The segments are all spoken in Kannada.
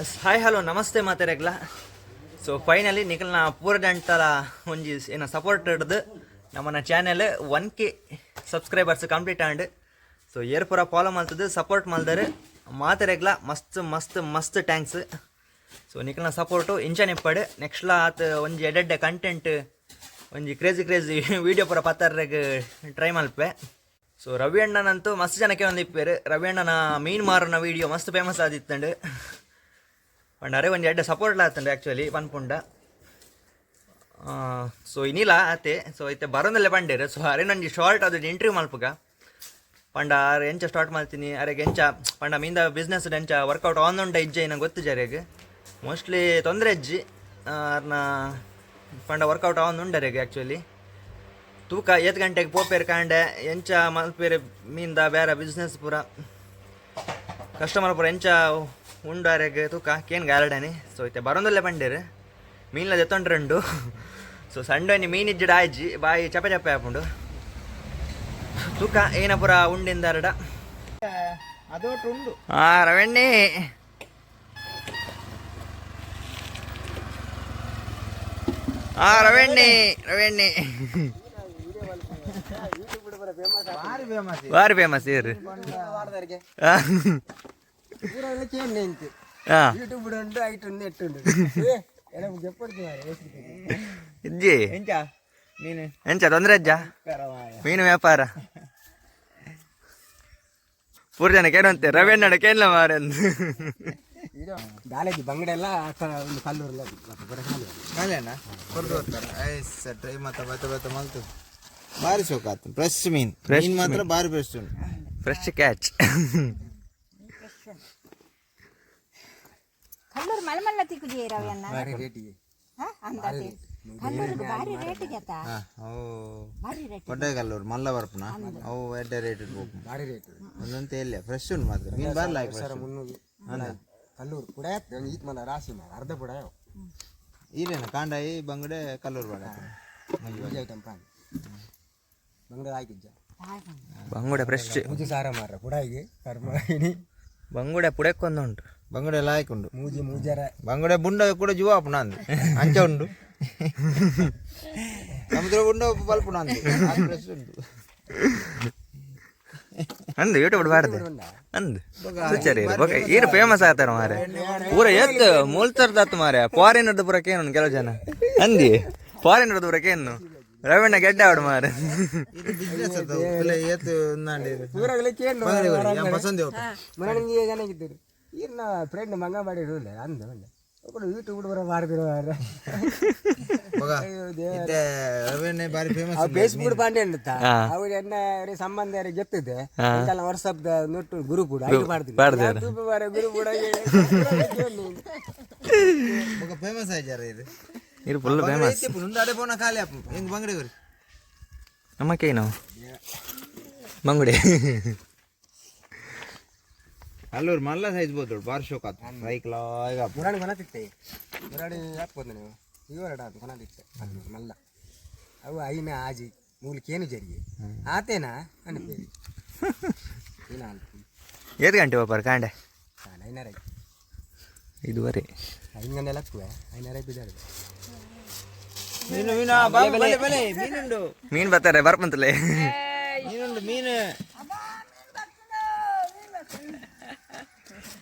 ಹಾಯ್ ಹಲೋ ನಮಸ್ತೆ ಮಾತಾರೆಗ್ಲ ಸೊ ಫೈನಲಿ ನಿಖಲ್ನ ಪೂರದಂಟಲ ಒಂಜಿ ಏನ ಸಪೋರ್ಟ್ ಹಿಡ್ದು ನಮ್ಮನ್ನ channel one K subscribers complete and so air ಪೂರ ಫಾಲೋ ಮಾಡ್ತದೆ ಸಪೋರ್ಟ್ ಮಾಡ್ದಾರೆ ಮಾತಾರೆಗ್ಲ ಮಸ್ತ್ ಮಸ್ತ್ ಮಸ್ತ್ ಟ್ಯಾಂಕ್ಸ್ ಸೊ ನಿಖಲ್ನ ಸಪೋರ್ಟು ಇಂಚನ್ ಇಪ್ಪಡು ನೆಕ್ಸ್ಟ್ಲ ಆತ ಒಂಜಿ ಎಡೆಡ್ಡೆ ಕಂಟೆಂಟ್ ಒಂಜಿ ಕ್ರೇಜಿ ಕ್ರೇಜಿ ವೀಡಿಯೋ ಪೂರ ಪತ್ತಾರ್ರೆಗ್ ಟ್ರೈ ಮಲ್ಪೆ ಸೊ ರವಿ ಅಣ್ಣನಂತೂ ಮಸ್ತ್ ಜನಕ್ಕೆ ಒಂದು ಇಪ್ಪೇರು ರವಿ ಅಣ್ಣನ ಮೀನು ಮಾರನ ವೀಡಿಯೋ ಮಸ್ತ್ ಫೇಮಸ್ ಆದಿತ್ತಂಡು ಪಂಡ. ಅರೆ ಒಂದು ಎರಡು ಸಪೋರ್ಟ್ ಆತಂಡು ಆ್ಯಕ್ಚುಲಿ ಪನ್ಪುಂಡ ಸೊ ಇನ್ನಿಲ್ಲ ಆತೆ. ಸೊ ಐತೆ ಬರೋದಲ್ಲೇ ಪಂಡೇರು ಸೊ ಅರೆ ನನಗೆ ಶಾರ್ಟ್ ಅದು ಇಂಟರ್ವ್ಯೂ ಮಲ್ಪಗ ಪಂಡ, ಅರೆ ಎಂಚ ಸ್ಟಾರ್ಟ್ ಮಾಡ್ತೀನಿ. ಅರೆಗೆ ಎಂಚ, ಪಂಡ ಮೀಂದ ಬಿಸ್ನೆಸ್ ಎಂಚ ವರ್ಕೌಟ್ ಆನ್ ಉಂಡ ಇಜ್ಜೆ ನಂಗೆ ಗೊತ್ತು ಜರೆಗೆ ಮೋಸ್ಟ್ಲಿ ತೊಂದರೆ ಅಜ್ಜಿ ಅರ್ನ ಪಂಡ ವರ್ಕೌಟ್ ಆನ್ ಉಂಡರೆಗೆ ಆ್ಯಕ್ಚುಲಿ ತೂಕ ಏತ್ ಗಂಟೆಗೆ ಪೋಪೇರ್ ಕಾಂಡೆ, ಎಂಚ ಮಲ್ಪೇರೆ ಮೀಂದ ಬೇರೆ ಬಿಸ್ನೆಸ್ ಪೂರ. ಕಸ್ಟಮರ್ ಪೂರ ಎಂಚ ಉಂಡಾರೆಗೆ ತೂಕ ಕೇನ್ ಗಾರ್ಡನಿ ಸೊ ಇತ್ತೆ ಬರೋದಲ್ಲೇ ಬಂಡೇರು ಮೀನ್ಲ ದೆತ್ತೊಂಡ್ರೆಂಡು ಸೊ ಸಂಡೋನಿ ಮೀನ್ ಇಜ್ಜಿಡ ಆಯ್ಜಿ ಬಾಯಿ ಚಪೆ ಚಪೆ ಹಾಕೊಂಡು ತೂಕ ಏನ ಪುರ ಉಂಡಿಂದ ಅರಡ? ಅದೊಟ್ಟು ಹಾ ರವೆಣ್ಣಿ. ಹಾ ರವೆಣ್ಣಿ ರವೆಣ್ಣಿ. ಬಾರಿ ಫೇಮಸ್ ಬಾರಿ ಫೇಮಸ್ ಇರ್ರಿ ನೀನು ತೊಂದ್ರೆ ಅಜ್ಜ ಮೀನು ವ್ಯಾಪಾರ. ಪೂರ್ ಜನಕ್ಕೆ ಏನು ಅಂತೆ ರವಿ ಅಣ್ಣ ಕೇಳ ಮಾರ ಬಂಗಡೆ ಎಲ್ಲ ಒಂದು ಕಲ್ಲೂರಲ್ಲ ಬರೀ ಕಾಲು ಕಾಲೇನ ಕೊರ್ದು ಹೋಗ್ತಾರ? ಐಸ್ ಟ್ರೈ ಮಾತ ಬತ್ತ ಬತ್ತ ಮಲ್ತು. ಭಾರಿ ಶೋಕ ಆತು ಫ್ರೆಶ್ ಮೀನ್. ಫ್ರೆಶ್ ಮೀನ್ ಮಾತ್ರ ಬಾರಿ ಫ್ರೆಶ್ ಉಂಟು. ಫ್ರೆಶ್ ಕ್ಯಾಚ್ ಕಲ್ಲೂರು ಮಳೆ ತಿಕ್ಕುಜಿ ರವಿಯನ್ನ ಭಾರಿ ರೇಟಿಗೆ? ಅಂದಾಜು ಕಲ್ಲೂರಿಗೆ ಮಲ್ಲ ಬರ್ಪುನ ಅವು ಎಡ್ಡೆ ರೇಟ್ ಭಾರಿ ರೇಟ್ ಒಂದಂತ ಇಲ್ಲ ಫ್ರೆಶ್ ಉಂಟು ಮಾತ್ರ. ಮೀನ್ ಬರ್ಲ ಸರ ಮುನ್ನೂರು ಕಲ್ಲೂರು ಈತ್ ಮನ ರಾಶಿ ಅರ್ಧ ಕಾಂಡಾಯಿ ಬಂಗಡೆ ಕಲ್ಲೂರು ಬಾಡ? ಐಟಮ್ ಪಾನ್ ಬಂಗಡೆ ಹಾಕಿದ್ದ ಬಂಗುಡೆ ಫ್ರೆಶ್ ಮೂಜಿ ಸಾರ ಮಾರ ಪುಡಾಯಿಗೆ ಕರ್ಮ ಬಂಗುಡೆ ಪುಡೆಕ್ಕೊಂದುಂಟು ಬಂಗಡೆ ಲಾಯಕ್ ಉಂಡು ಮೂಜಿ ಮೂಜರ. ಬಂಗಡೆ ಬುಂಡ ಕೂಡ ಜೀವ ಆಪುನ ಅಂದು ಅಂಚ ಉಂಡು. ಸಮುದ್ರ ಬುಂಡ ಬಲ್ಪುನ ಅಂದು ಅಂದ್ ಉಂಟು. ಅಂದು ಯೂಟ್ಯೂಬ್ ಬಾರ್ದು. ಅಂದು ಸುಚಾರಿ ಏನು ಫೇಮಸ್ ಆಗ್ತಾರ ಮಾರೆ ಪೂರ ಎದ್ದು ಮೂಲ್ತರ್ದಾತು ಮಾರೆ ಫಾರಿನರ್ದು ಪೂರ ಕೇನು ಕೆಲವು ಜನ. ಅಂದಿ? ಫಾರಿನರ್ದು ಪೂರ ಕೇನು? ರವಣ್ಣ ಗೆಡ್ಡ ಆಡು ಮಾರೆ ಇದು ಬಿಸ್ನೆಸ್ ಅದು ಏತು ನಾಂಡಿ ಊರಾಗಲೇ ಕೇಳು ಪಸಂದಿ ಇನ್ನ ಫ್ರೆಂಡ್ ಮಂಗ ಮಾಡಿರಲಿಲ್ಲ ಅಂದ ಒಳ್ಳೆ. ಒಬ್ಬರು ಯೂಟ್ಯೂಬ್ ಬರೋ ಮಾಡಿದ್ರು ಮಗ ಇತ್ತೆ ರವೆಣ್ಣೆ ಬಾರಿ ಫೇಮಸ್ ಫೇಸ್ಬುಕ್ ಪಾಂಡೆ ಅಂತ. ಅವ್ರು ಎನ್ನ ಅವ್ರಿಗೆ ಸಂಬಂಧ ಯಾರಿಗೆ ಗೊತ್ತಿದೆ? ಹಾ. ಇಂತೆಲ್ಲ ವಾಟ್ಸಪ್ ನೋಟು ಗುರು ಕೂಡ ಐದು? YouTube ಗುರು ಕೂಡ ಮಗ ಫೇಮಸ್ ಆಯ್ತಾರ ಇದು. ಇದು ಫುಲ್ ಫೇಮಸ್ ಪೋನ ಖಾಲಿ ಅಪ್ಪ. ಹೆಂಗ್ ಬಂಗಡಿ ಬರಿ ನಾವು. ಬಂಗುಡೆ. ಅಲ್ಲೂರು ಮಲ್ಲ ಸೈಜ್ ಬೋದು ಬಾರ್ ಶೋಕ್ ಆತು. ಸೈಕ್ಲ ಈಗ ಮುರಾಣಿ ಕೊನತಿತ್ತೆ ಮುರಾಡಿ ಹಾಕ್ಬೋದು ನೀವು. ಇವರಡ ಅದು ಕೊನತಿತ್ತೆ ಮಲ್ಲ. ಅವು ಐನೆ ಆಜಿ ಮೂಲಕೇನು ಜರಿಗೆ ಆತೇನಾ? ಅನ್ಬೇಡಿ ಏನ ಏದು ಗಂಟೆ ಬಾಪಾರ ಕಾಂಡೆ? ನಾನು ಐನಾರ ಇದುವರೆ. ಐಂಗನ್ನೆಲ್ಲ ಹಾಕುವೆ ಐನಾರ ಬಿದ್ದಾರೆ ಮೀನು ಮೀನು ಮೀನುಂಡು. ಮೀನು ಬರ್ತಾರೆ ಬರ್ಪಂತಲೇ ಮೀನುಂಡು ಮೀನು.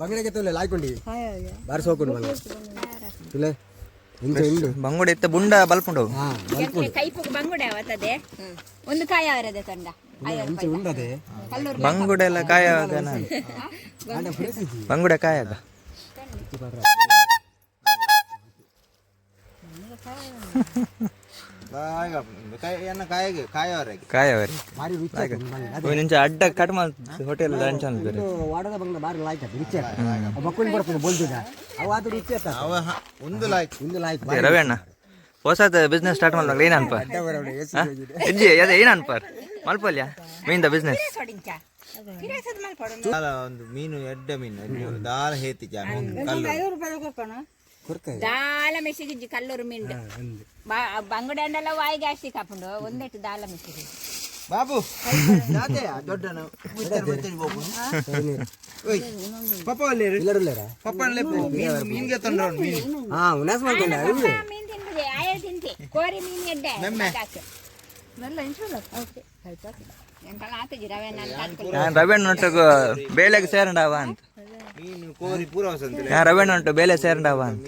ಬಂಗಡೆಗೆ ತೊಲೆ ಲಾಯ್ಕೊಂಡಿ? ಬಾರಿ ಸೋಕೊಂಡು ಬಂಗ ತುಲೆ ಇಂಚ ಇಂಡು ಬಂಗುಡೆ ಇತ್ತ ಬುಂಡ ಬಲ್ಪುಂಡು ಹಾ ಕೈಪುಗ್ ಬಂಗುಡೆ ಅವತ್ತದೆ ಒಂದು ಕಾಯ ಅವರದೆ ತಂಡ. ಇಂಚ ಉಂಡದೆ ಕಲ್ಲೂರು ಬಂಗುಡೆ ಎಲ್ಲ ಇದ್ದಿ ಬಂಗುಡೆ ಕಾಯ. ಕಾಯಿ ಕಾಯೋವರೆಗೆ. ಅಡ್ಡ ಕಟ್ ಮಾಡ್ತು ಹೋಟೆಲ್ ಲಂಚ್ ಅಂತ ಬೇರೆ ವಾಡದ ಬಂಗ್ಲೆ ಲಾಯ್ಕ್ ರುಚಿ ಬೋಲ್ದಿದ. ಅವು ಅದು ರುಚಿ ಆಯ್ತು ಅವ ಹ- ಒಂದು ಲಾಯ್ಕ್ ಒಂದು ಲಾಯ್ಕ್ ಮತ್ತೆ ರವಿ ಅಣ್ಣ ಹೊಸದ ಬಿಸ್ನೆಸ್ ಸ್ಟಾರ್ಟ್ ಮಾಡ್ದಾಗ ಏನ್ ಅನ್ಪ? ಅಜ್ಜಿ ಅದೇ ಏನ್ ಅನ್ಪರ್ ಮಲ್ಪಲ್ಯ ಮೀನ್ದ ಬಿಸ್ನೆಸ್ ಒಂದು ಮೀನು ಎಡ್ಡ ಮೀನು ದಾಳ ದಾಲ ಹೇತಿ ಜಾ ಮೀನು ಕಲ್ಲು. ಕೊಡ್ತೇವೆ ದಾಲ ಮೆಸಿಗಿಜ್ಜಿ ಕಲ್ಲೂರು ಮಿಂಡು ಬಂಗುಡೆ ಅಂಡಲ್ಲ ವಾಯಿಗೆ ಅಷ್ಟಿ ಕಾಪುಂಡು ಒಂದೆಟ್ಟು ದಾಲ ಮೆಸಿಗಿ ಬಾಬು ಜಾತೆ ದೊಡ್ಡನು ಮುಚ್ಚನೆ ಮುಚ್ಚನೆ ಹೋಗು ಓಯ್ ಪಪ್ಪ ಅಲ್ಲಿ ಇಲ್ಲರಲ್ಲೇರ ಪಪ್ಪ ಅಲ್ಲಿ ಮೀನು ಮೀನ್ಗೆ ತಂದ್ರು ಮೀನು ಹಾ ಉನಾಸ್ ಮಾಡ್ಕೊಂಡ ಇವ್ರು ಮೀನ್ ತಿಂದಿದೆ ಆಯ ತಿಂತೆ ಕೋರಿ ಮೀನ್ ಎಡ್ಡೆ ಮೆಮ್ಮೆ. ಎಂಕಲ್ಲ ಆತಜಿ ರವೆ ನಾನು ನಾನು ರವಿ ಅಣ್ಣ ಒಟ್ಟಿಗೆ ಬೇಳೆಗೆ ಸೇರಂಡವ ಅಂತ ಮೀನು ಕೋರಿ ಪೂರ ವಸಂತ ನಾನು ರವಿ ಅಣ್ಣ ಉಂಟು ಬೇಲೆ ಸೇರಂಡವ ಅಂತ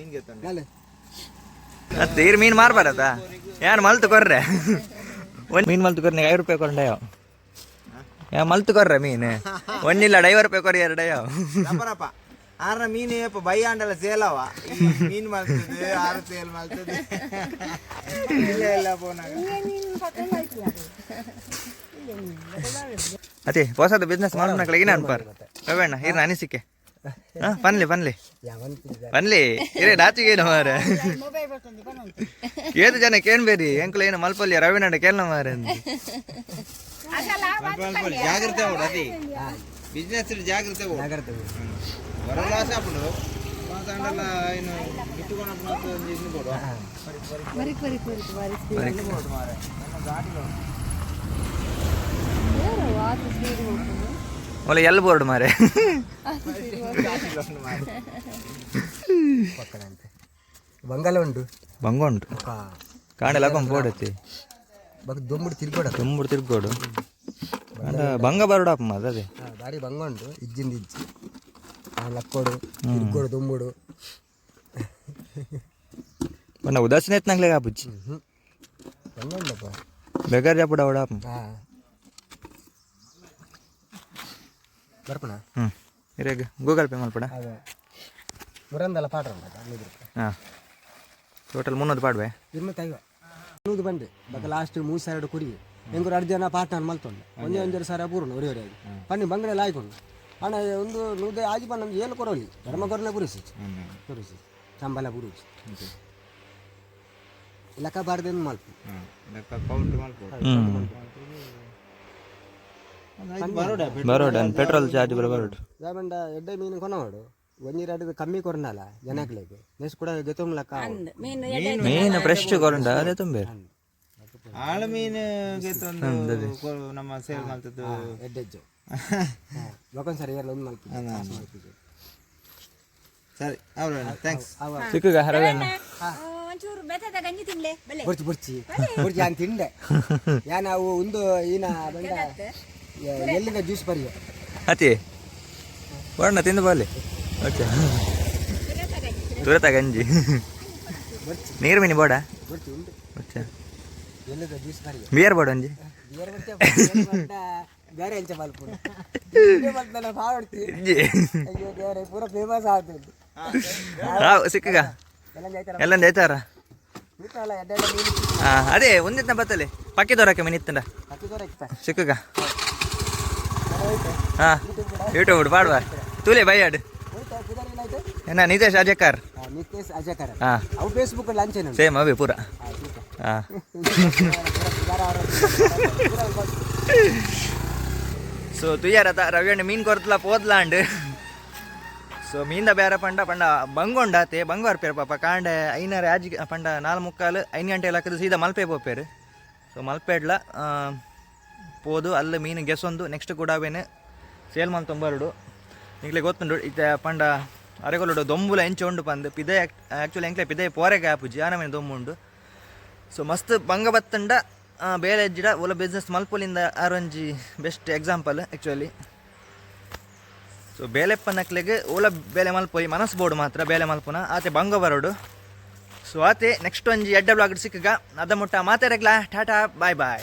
ಮತ್ತೆ ಈರ್ ಮೀನ್ ಮಾರ್ಬಾರದ? ಯಾರು ಮಲ್ತು ಕೊರ್ರೆ? ಒಂದು ಮೀನ್ ಮಲ್ತು ಕೊರ್ರೆ ಐದು ರೂಪಾಯಿ ಕೊಂಡೆಯೋ ಯಾ ಮಲ್ತು ಕೊರ್ರೆ ಮೀನ್? ಒಂದಿಲ್ಲ ಐವತ್ತು ರೂಪಾಯಿ ಕೊರಿ ಎರಡೆಯೋ ಆರ ಮೀನು ಏಪ ಬೈ ಆಂಡಲ ಸೇಲವ. ಮೀನು ಮಲ್ತದೆ ಆರ ಸೇಲ್ ಮಲ್ತದೆ. ಇಲ್ಲ ಇಲ್ಲ ಪೋನಾಗ ಅದೇ ಹೊಸದು ಬಿಸ್ನೆಸ್ ಮಾಡೋಣ ಏನ ಅನ್ಪಾರ ರವಿ ಅಣ್ಣ ಇರ್ ಅನಿಸಿಕೆ. ಹಾ ಬನ್ಲಿ ಬನ್ಲಿ. ಪನ್ಲಿ ಇರೇ ಡಾಚಿಗೇನು ಮಾರ. ಏದು ಜನ ಏನ್ ಬೇರಿ ಎಂಕ್ಲ ಏನು ಮಲ್ಪಲ್ಲಿ ರವಿನಾಡ ಕೇಳ ಮಾರ ಜಾಗ್ರತೆ ಅದಿ. ಬಿಸ್ನೆಸ್ ಜಾಗ್ರತೆ ಜಾಗ್ರತೆ ಏನು ಇಟ್ಟುಕೊಂಡು ಒಳ್ಳೆ ಎಲ್ ಬೋರ್ಡ್ ಮಾರೆ? ಬಂಗಾಲ ಉಂಟು. ಬಂಗ ಉಂಟು. ಕಾ ಕಾಂಡೆಲ್ಲ ಬೋರ್ಡ್ ಐತಿ. ಬಗ್ ದೊಂಬುಡು ತಿರ್ಗೋಡ ತುಂಬುಡು ತಿರ್ಗೋಡು ಬಂಗ ಬರೋಡಪ್ಪ ಮಾದ ಅದೇ. ಬಾರಿ ಬಂಗ ಉಂಟು. ಇಜ್ಜಿಂದ ಇಜ್ಜಿ. ಲಕ್ಕೋಡು ತಿರ್ಗೋಡು ದೊಂಬುಡು. ಉದಾಸೀನ ಎತ್ತಿನಾಗ್ಲೇ ಹ್ಞೂ ಬಂಗ ಉಂಟಪ್ಪ. ಬೇಕಾರ್ ಜಾಪುಡ ಅವಡಪ್ಪ ಹಾ. ಬರ್ಪಣ? ಹ್ಞೂ ಇರೇಗ ಗೂಗಲ್ ಪೇ ಅದೇ. ಪಾಠ ಉಂಟು ಹನ್ನೊಂದು ಹಾಂ. ಟೋಟಲ್ ಮುನ್ನೂರು ಪಾಡ್ವೆ. ಇರ್ಮತ್ತೈವ ಮುನ್ನೂರು ಬಂದೆ. ಲಾಸ್ಟ್ ಮೂರು ಸಾವಿರ ಕುಡಿ ಹೆಂಗರು ಅರ್ಧ ಜನ ಪಾಠ ಮಲ್ತೊಂಡು ಒಂದೇ ಒಂದೆರಡು ಸಾವಿರ ಪೂರ್ಣ ಒರಿವರೆಗೆ ಪಣ್ಣಿ ಬಂಗಡೆ ಆಯ್ಕೊಂಡು ಹಣ ಒಂದು ನೂದೆ ಆಜಿ ಬಂದು ನಮ್ಗೆ ಏನು ಕೊರೋಲಿ. ಧರ್ಮ ಕೊರನೆ ಪುರಿಸಿ ಪುರುಸಿ ಸಂಬಳ ಪುರಿಸಿ ಲೆಕ್ಕ ಬಾರ್ದೇನು ಮಲ್ಪ. ಲೆಕ್ಕ ಕೌಂಟ್ ಬರೋಡ ಬರೋಡ? ಪೆಟ್ರೋಲ್ ಚಾರ್ಜ್ ಬರೋ ಬರೋಡು? ಯಾವಂಡ ಎಡ್ಡೆ ಮೀನು ಕೊನವಾಡು ಒಂಜಿ ರೇಟ್ ಕಮ್ಮಿ ಕೊರನಲ್ಲ ಜನಕ್ಲೆಗೆ ನೆಕ್ಸ್ಟ್ ಕೂಡ ಜೊತೆ ಲೆಕ್ಕ ಮೀನು ಮೀನು ಫ್ರೆಶ್ ಕೊರಂಡ ಅದೇ ತುಂಬೆ ಆಳ ಮೀನು ನಮ್ಮ ಸೇಲ್ ಮಾಡ್ತದ್ದು. ಎಡ್ಡೆಜ್ಜು ಲೋಕನ್ ಸರಿ ಎಲ್ಲ ಒಂದು ಮಾಡ್ತೀವಿ ಸರಿ ಅವ್ರ ಥ್ಯಾಂಕ್ಸ್ ಸಿಕ್ಕಗ ಹರವೇನು ಒಂಚೂರು ಬೆತ್ತದ ಗಂಜಿ ತಿನ್ಲೆ ಬಲೆ ಬುರ್ಚಿ ಬುರ್ಚಿ. ಬುರ್ಚಿ ನಾನು ತಿಂಡೆ ಯಾ ನಾವು ಒಂದು ಈನ ಬಂದ ಎಲ್ಲಿಂದ ಜ್ಯೂಸ್ ಬರಿಯ? ಅತಿ ಬಣ್ಣ ತಿಂದು ಬಾಲಿ ಓಕೆ. ತುರತ ಗಂಜಿ. ನೀರು ಮೀನಿ ಬೋಡ ಓಕೆ. ಎಲ್ಲಿಂದ ಜ್ಯೂಸ್ ಬರಿಯ? ಬಿಯರ್ ಬೋಡ ಒಂಜಿ? ಬೇರೆ ಮಲ್ಪು ಅಯ್ಯೋ ದೇವರೇ ಪೂರ ಫೇಮಸ್ ಆಗ್ತದೆ ಹಾಂ ಸಿಕ್ಕಗ. ಎಲ್ಲ ಹಾಂ ಅದೇ ಒಂದಿತ್ತ ಬತ್ತಲೆ ಪಕ್ಕಿ ದೊರಕ ಮೀನಿತ್ತ ಸಿಕ್ಕ ಸಿಕ್ಕಗ. ಹಾಂ ಯೂಟ್ಯೂಬ್ ಪಾಡುವ? ತೂಲೆ ಏನಾಯ್ತು ಏನ, Nitesh Ajaykar Nitesh Facebook launch same ಅವೇ, ಪೂರ. ಹಾಂ. ಸೊ ತುಯ್ಯಾರತ, ರವಿಯಣ್ಣ ಮೀನ್ ಕೊರತ್ಲ ಪೋದ್ಲಾಂಡ್ ಸೊ ಮೀಂದ ಬೇರೆ ಪಂಡ ಪಂಡ ಬಂಗೊಂಡಾತೆ ಬಂಗಾರ ಪೇರು ಪಾಪ. ಕಾಂಡ, ಐನರ ಆಜಿ ಪಂಡ ನಾಲ್ ಮುಕ್ಕಾಲು ಐನ್ ಗಂಟೆ ಲಕ್ಕದು ಸೀದಾ ಮಲ್ಪೆ ಪೋಪೇರು. ಸೊ ಮಲ್ಪೆಡ್ಲ ಪೋದು ಅಲ್ಲಿ ಮೀನು ಗೆಸೊಂದು ನೆಕ್ಸ್ಟ್ ಕೂಡವೇನೆ ಸೇಲ್ ಮಾನ್ ತೊಂಬರುಡು ಈಗಲೇ ಗೊತ್ತುಂಡು ಇತ್ತೆ ಪಂಡ ಅರೆಗೊಲ್ಲುಡು ದೊಂಬುಲ ಎಂಚ ಉಂಡು ಪಂದು. ಪಿದೆ ಆ್ಯಕ್ಚುಲಿ ಎಂಕ್ಲೆ ಪಿದೆ ಪೋರೆಗೆ ಆಪುಜಿ ಆನ ದೊಂಬು ದೊಂಬುಂಡು ಸೊ ಮಸ್ತ್ ಬಂಗ ಬತ್ತಂಡ ಬೇಳೆ ಎಜ್ಜಿಡ ಒಲ ಬಿಸ್ನೆಸ್ ಮಲ್ಪುಲಿಂದ ಆರೊಂಜಿ ಬೆಸ್ಟ್ ಎಕ್ಸಾಂಪಲ್ ಆ್ಯಕ್ಚುಲಿ ಸೊ ಬೇಲೆ ಪನ್ನಕ್ಲೆಗೆ ಓಲ ಬೇಲೆ ಮಲ್ಪೋಯಿ, ಮನಸ್ಸು ಬೋರ್ಡ್ ಮಾತ್ರ, ಬೇಲೆ ಮಲ್ಪುನ. ಆತೆ ಬಂಗ ಬರೋಡು. ಸೊ ಆತೆ ನೆಕ್ಸ್ಟ್ ಒಂಜಿ ಎಡ್ಡ ಬ್ಲಾಗ್ ಸಿಕ್ಕಗ, ಅದ ಮುಟ್ಟ ಮಾತಾಡಕ್ಲಾ ಟಾಟಾ ಬಾಯ್ ಬಾಯ್